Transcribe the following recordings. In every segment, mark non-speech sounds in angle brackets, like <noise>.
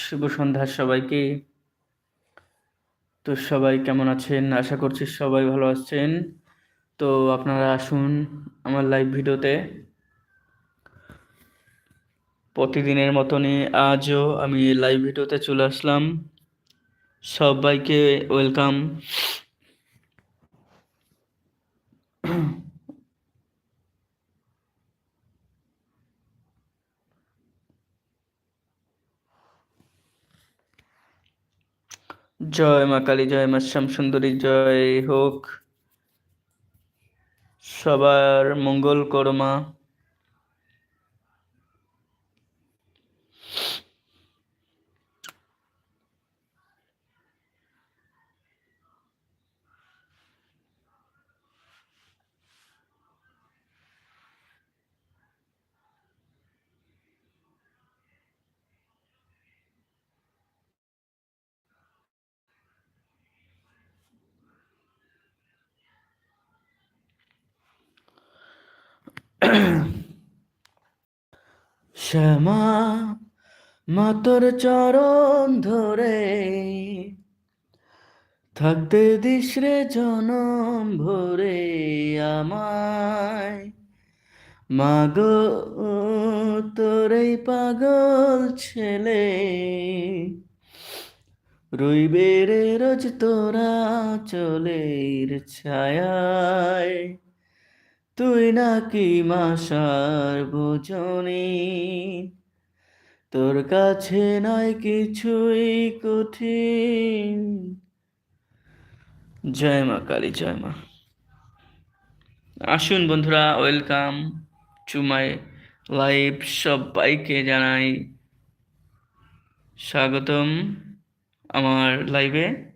শুভ সন্ধ্যা সবাইকে। তো সবাই কেমন আছেন? আশা করছি সবাই ভালো আছেন। তো আপনারা আসুন আমার লাইভ ভিডিওতে। প্রতিদিনের মতনই আজও আমি লাইভ ভিডিওতে চলে আসলাম। সবাইকে ওয়েলকাম জয় মা কালী জয় মা শ্যাম সুন্দরী জয় হোক। সবার মঙ্গল করো শ্যামা, মাতর চরণ ধরে থাকতে দিস রে জনম ভরে আমায়। মাগো তোর এই পাগল ছেলে, রইবে রোজ তোরা চলের ছায়ায়। তুই নাকি মাসার ভোজনী? তোর কাছে নয় কিছুই কঠিন। জয় মা, কালী জয় মা। আসুন বন্ধুরা, ওয়েলকাম টু মাই লাইভ সবাইকে জানাই স্বাগতম আমার লাইভে।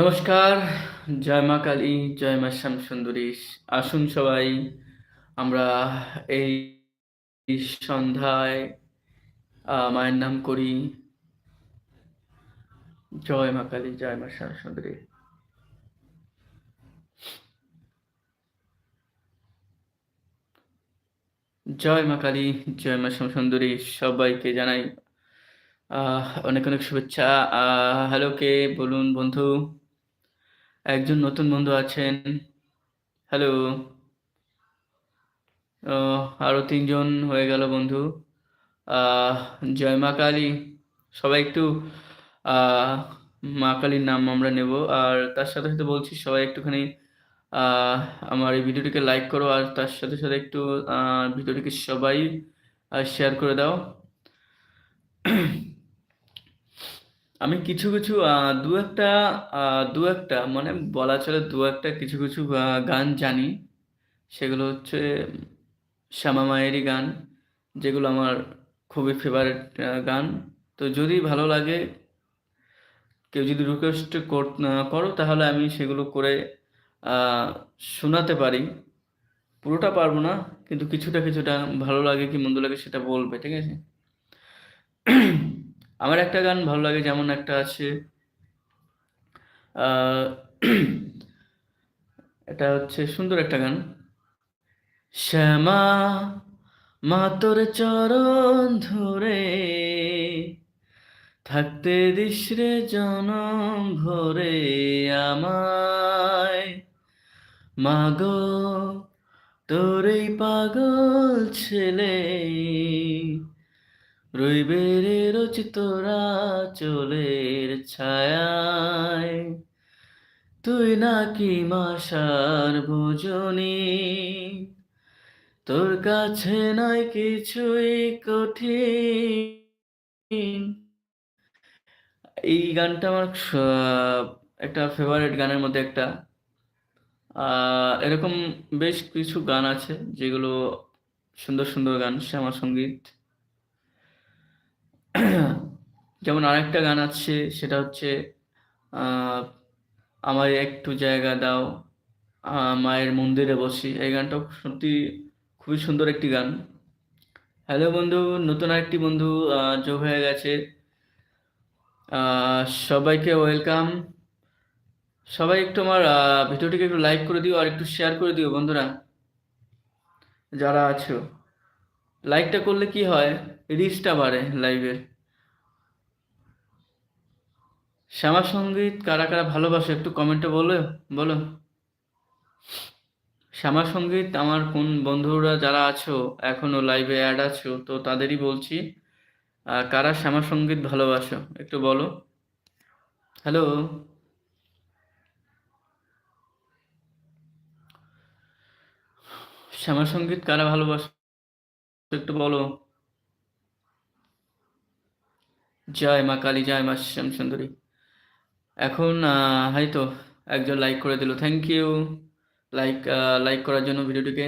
নমস্কার, জয় মা কালী, জয় মা শ্যাম সুন্দরী। আসুন সবাই, আমরা এই সন্ধ্যায় মায়ের নাম করি। জয় মা কালী, জয় মা শ্যাম সুন্দরী। জয় মা কালী, জয় মা শ্যাম সুন্দরী, সবাইকে জানাই অনেক অনেক শুভেচ্ছা। হ্যালো কে বলুন বন্ধু। একজন নতুন বন্ধু আছেন। হ্যালো আরও তিনজন হয়ে গেল বন্ধু। জয় মা কালী। সবাই একটু মা কালীর নাম আমরা নেব। আর তার সাথে সাথে বলছি, সবাই একটুখানি আমার এই ভিডিওটিকে লাইক করো। আর তার সাথে সাথে একটু ভিডিওটিকে সবাই শেয়ার করে দাও। আমি কিছু কিছু দু একটা দু একটা মানে বলা চলে দু একটা কিছু কিছু গান জানি। সেগুলো হচ্ছে শ্যামা মায়েরই গান, যেগুলো আমার খুবই ফেভারিট গান। তো যদি ভালো লাগে, কেউ যদি রিকোয়েস্ট করো তাহলে আমি সেগুলো করে শোনাতে পারি। পুরোটা পারব না, কিন্তু কিছুটা কিছুটা ভালো লাগে কি মন্দ লাগে সেটা বলবে, ঠিক আছে? আমার একটা গান ভালো লাগে, যেমন একটা আছে এটা হচ্ছে সুন্দর একটা গান। শ্যামা, মা তোর চরণ ধরে থাকতে দিস রে জনম ভরে আমায়। মাগো, তোর পাগল ছেলে রইবে রে রোজ চলের ছায়ায়। তুই নাকি মাসার ভোজনী। তোর কাছে নয় কিছুই কঠিন। এই গানটা আমার একটা ফেভারিট গানের মধ্যে একটা। এরকম বেশ কিছু গান আছে যেগুলো সুন্দর সুন্দর গান শ্যামা সংগীত <clears throat> যেমন আরেকটা গান আছে, সেটা হচ্ছে আমায় একটু জায়গা দাও মায়ের মন্দিরে বসি। এই গানটাও সত্যি খুবই সুন্দর একটি গান। হ্যালো বন্ধু, নতুন আরেকটি বন্ধু যোগ হয়ে গেছে। সবাইকে ওয়েলকাম। সবাই একটু আমার ভিডিওটিকে একটু লাইক করে দিও আর একটু শেয়ার করে দিও বন্ধুরা, যারা আছো। লাইকটা করলে কি হয়? রিচটা বাড়ে লাইভের শ্যামা সংগীত কারা কারা ভালোবাসে একটু কমেন্টে বলো বলো। শ্যামা সংগীত আমার কোন বন্ধুরা যারা আছো, এখনও লাইভে অ্যাড আছো, তো তাদেরই বলছি কারা শ্যামা সংগীত ভালোবাসো, একটু বলো। হ্যালো শ্যামা সংগীত কারা ভালোবাসো? একটু বলো। জয় মা কালী, জয় মা শ্যাম সুন্দরী। এখন হয়তো একজন লাইক করে দিল। থ্যাংক ইউ লাইক লাইক করার জন্য ভিডিওটিকে।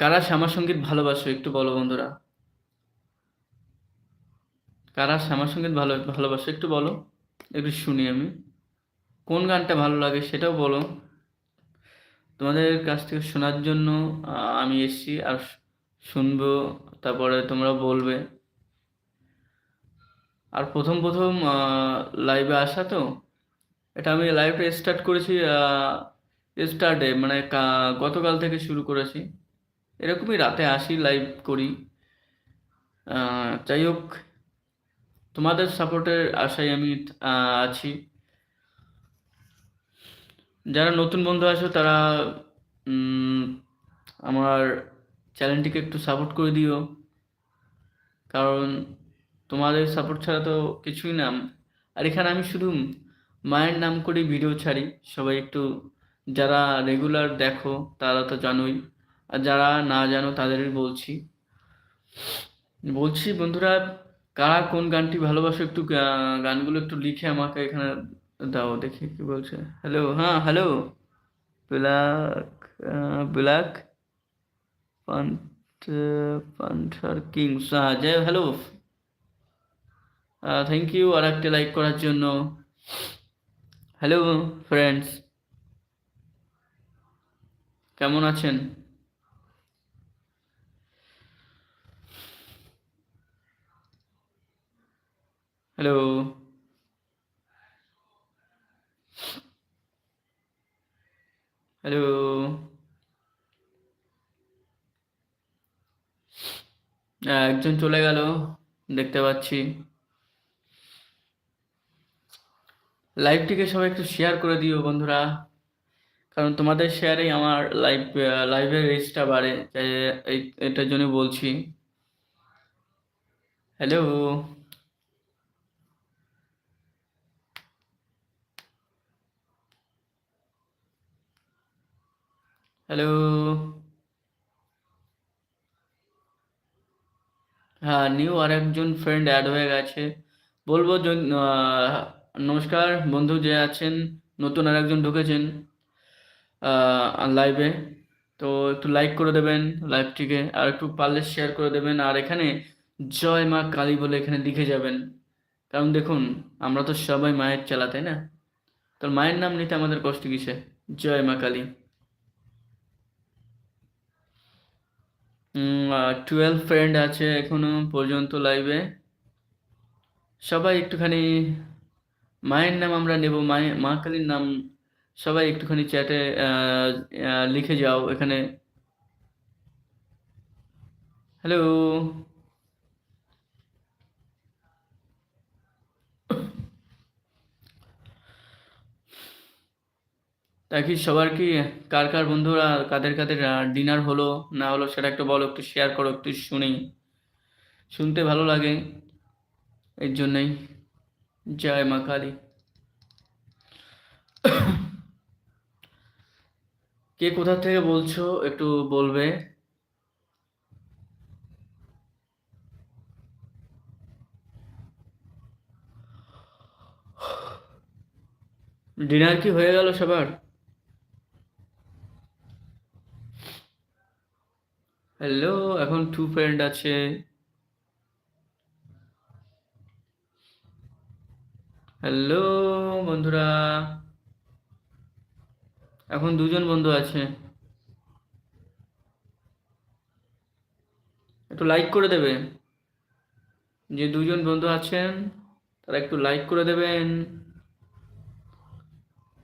কারা শ্যামা সংগীত ভালোবাসো একটু বলো বন্ধুরা। কারা শ্যামা সংগীত ভালো, ভালোবাসো একটু বলো। একটু শুনি আমি। কোন গানটা ভালো লাগে সেটাও বলো। তোমাদের কাছ থেকে শোনার জন্য আমি এসেছি আর শুনব, তারপরে তোমরা বলবে। আর প্রথম প্রথম লাইভে আসা তো? এটা আমি লাইভটা স্টার্ট করেছি স্টার্টে মানে গতকাল থেকে শুরু করেছি। এরকমই রাতে আসি লাইভ করি। যাই হোক, তোমাদের সাপোর্টের আশায় আমি আছি। যারা নতুন বন্ধু আছো, তারা আমার চ্যানেলটিকে একটু সাপোর্ট করে দিও। কারণ তোমাদের সাপোর্ট ছাড়া তো কিছুই না। আর এখানে আমি শুধু মায়ের নাম করে ভিডিও ছাড়ি। সবাই একটু, যারা রেগুলার দেখো, তারা তো জানোই। আর যারা না জানো, তাদেরই বলছি। বলছি, বন্ধুরা, কারা কোন গানটি ভালোবাসো একটু গানগুলো একটু লিখে আমাকে এখানে দাও, দেখি কি বলছে। হ্যালো হ্যাঁ hello black black panther kings হ্যাঁ জয় হ্যালো থ্যাংক ইউ আর একটা লাইক করার জন্য। হ্যালো ফ্রেন্ডস কেমন আছেন? হ্যালো হ্যালো একজন চলে গেল, দেখতে পাচ্ছি। লাইভটিকে সবাই একটু শেয়ার করে দিও বন্ধুরা। কারণ তোমাদের শেয়ারেই আমার লাইভ লাইভের রিচটা বাড়ে এটার জন্য বলছি। হ্যালো হ্যালো হ্যাঁ নিউ আর একজন ফ্রেন্ড অ্যাড হয়ে গেছে। বলব নমস্কার, বন্ধু যে আছেন, নতুন আর একজন ঢুকেছেন লাইভে তো একটু লাইক করে দেবেন লাইভটিকে আর একটু পারলে শেয়ার করে দেবেন। আর এখানে জয় মা কালী বলে এখানে লিখে যাবেন। কারণ দেখুন, আমরা তো সবাই মায়ের চেলা, তাই না? তো মায়ের নাম নিতে আমাদের কষ্ট কিসে? জয় মা কালী। টুয়েলভ ফ্রেন্ড আছে এখনও পর্যন্ত লাইভে সবাই একটুখানি মায়ের নাম আমরা নেব মায়ের মা কালীর নাম সবাই একটুখানি চ্যাটে লিখে যাও এখানে। হ্যালো তা কি সবার কি, কার কার বন্ধুরা কাদের কাদের ডিনার হলো, না হলো সেটা একটু বলো, একটু শেয়ার করো, একটু শুনি। শুনতে ভালো লাগে, এর জন্যই। জয় মা কালী। <coughs> কে কোথা থেকে বলছো, একটু বলবে? <sighs> ডিনার কি হয়ে গেল সবার? হ্যালো এখন টু ফ্রেন্ড আছে। হ্যালো বন্ধুরা। এখন দুজন বন্ধু আছে। একটু লাইক করে দেবে। যে দুজন বন্ধু আছেন, তারা একটু লাইক করে দেবেন।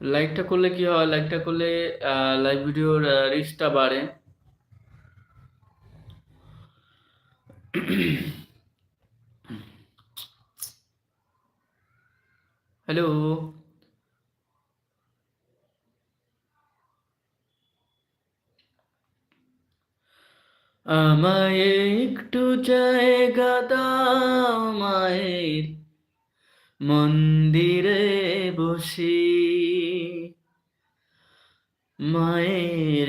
লাইকটা করলে কি হয়? লাইকটা করলে লাইভ ভিডিওর রিচটা বাড়ে। <clears throat> হ্যালো আমায় একটু জায়গা দাও মায়ের মন্দিরে বসি। মায়ের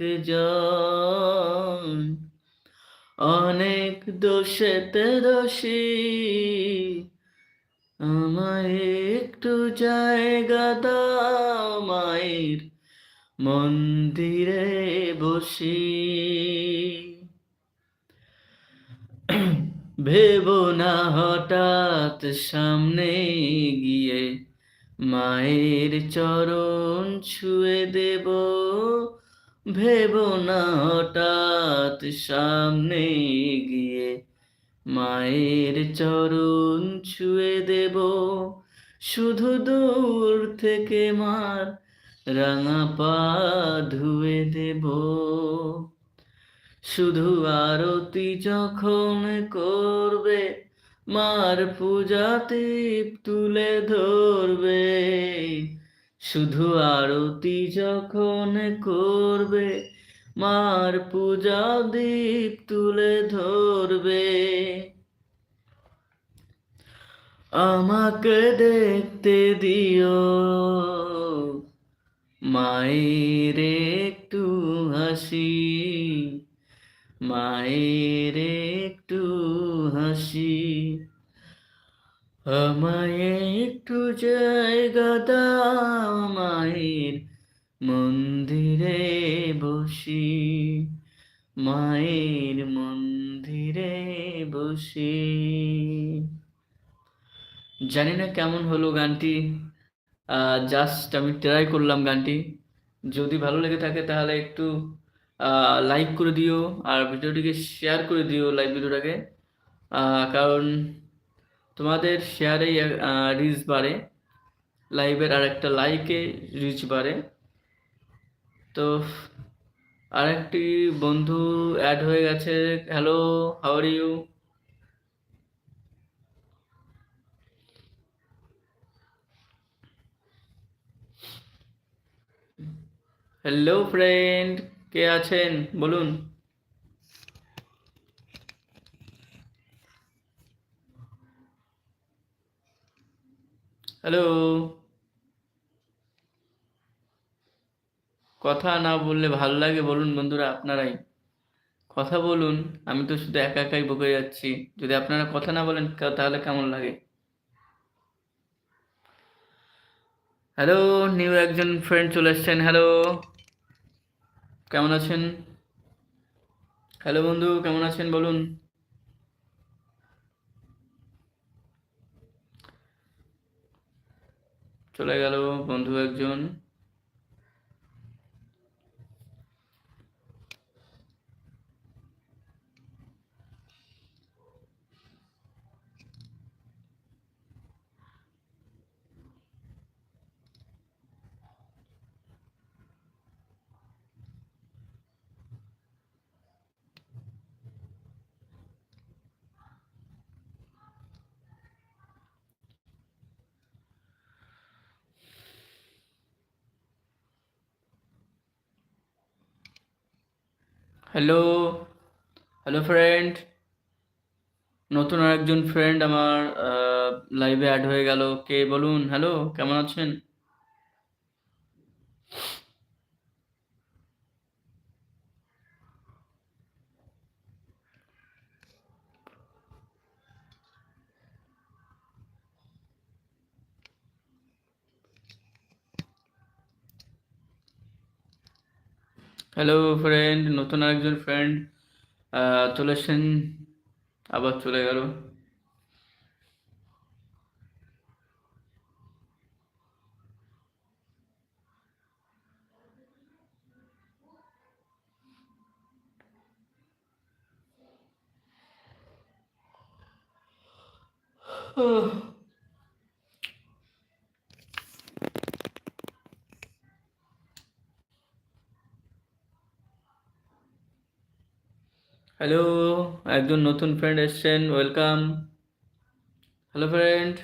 একজন। অনেক দোষেতে দোষী। আমায় একটু জায়গা দাও মায়ের মন্দিরে বসি। ভেব না হঠাৎ সামনে গিয়ে মায়ের চরণ ছুঁয়ে দেব। ভেব না হঠাৎ সামনে গিয়ে। মায়ের চরণ ছুঁয়ে দেব, শুধু দূর থেকে মার রাঙা পা ধুয়ে দেব। শুধু আরতি যখন করবে, মার পূজাতে তুলে ধরবে। শুধু আরতি যখন করবে, মার পূজা দীপ তুলে ধরবে। আমাকে দেখতে দিও, মায়ের একটু হাসি, মায়ের আমায় একটু জায়গা দাও মায়ের মন্দিরে বসি। মায়ের মন্দিরে বসি। জানি না কেমন হলো গানটি। জাস্ট আমি ট্রাই করলাম গানটি। যদি ভালো লেগে থাকে তাহলে একটু লাইক করে দিও আর ভিডিওটিকে শেয়ার করে দিও লাইভ ভিডিওটাকে। কারণ তোমাদের শেয়ারেই রিচ বাড়ে লাইভের আর একটা লাইকে রিচ বাড়ে। তো আরেকটি বন্ধু অ্যাড হয়ে গেছে। Hello how are you hello friend কে আছেন? বলুন। হ্যালো। কথা না বললে ভালো লাগে বলুন বন্ধুরা আপনারাই। কথা বলুন, আমি তো শুধু একা একাই বকে যাচ্ছি। যদি আপনারা কথা না বলেন তাহলে কেমন লাগে? হ্যালো, নিউ একজন ফ্রেন্ড চলে এসছেন, হ্যালো। কেমন আছেন? হ্যালো বন্ধু, কেমন আছেন বলুন? চলে গেল বন্ধু একজন। হ্যালো হ্যালো ফ্রেন্ড নতুন আরেকজন ফ্রেন্ড আমার লাইভে অ্যাড হয়ে গেল। কে বলুন? হ্যালো কেমন আছেন? হ্যালো ফ্রেন্ড নতুন আরেকজন ফ্রেন্ড চলে আবার চলে গেল। হ্যালো একজন নতুন ফ্রেন্ড এসছেন ওয়েলকাম হ্যালো ফ্রেন্ড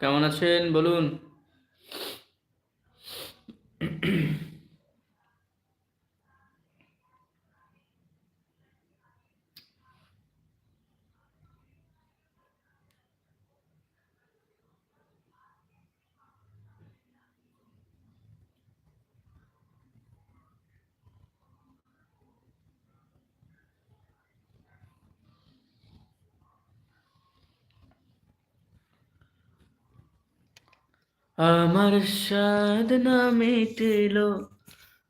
কেমন আছেন? বলুন। আমার স্বাদ না মিটিল,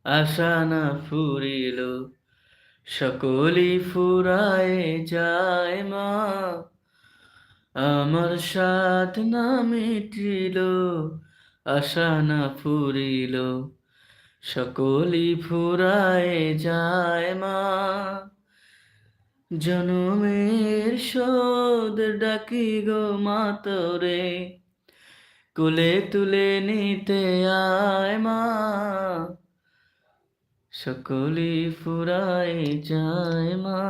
আশা না ফুরিল। সকলি ফুরায় যায় মা, আমার স্বাদ না মিটিল, আশা না ফুরিল। সকলি ফুরায় যায় মা, জনমের শোধ ডাকি গো মাতরে কুলে তুলে নিতে আয় মা। সকলি ফুরাই যায় মা।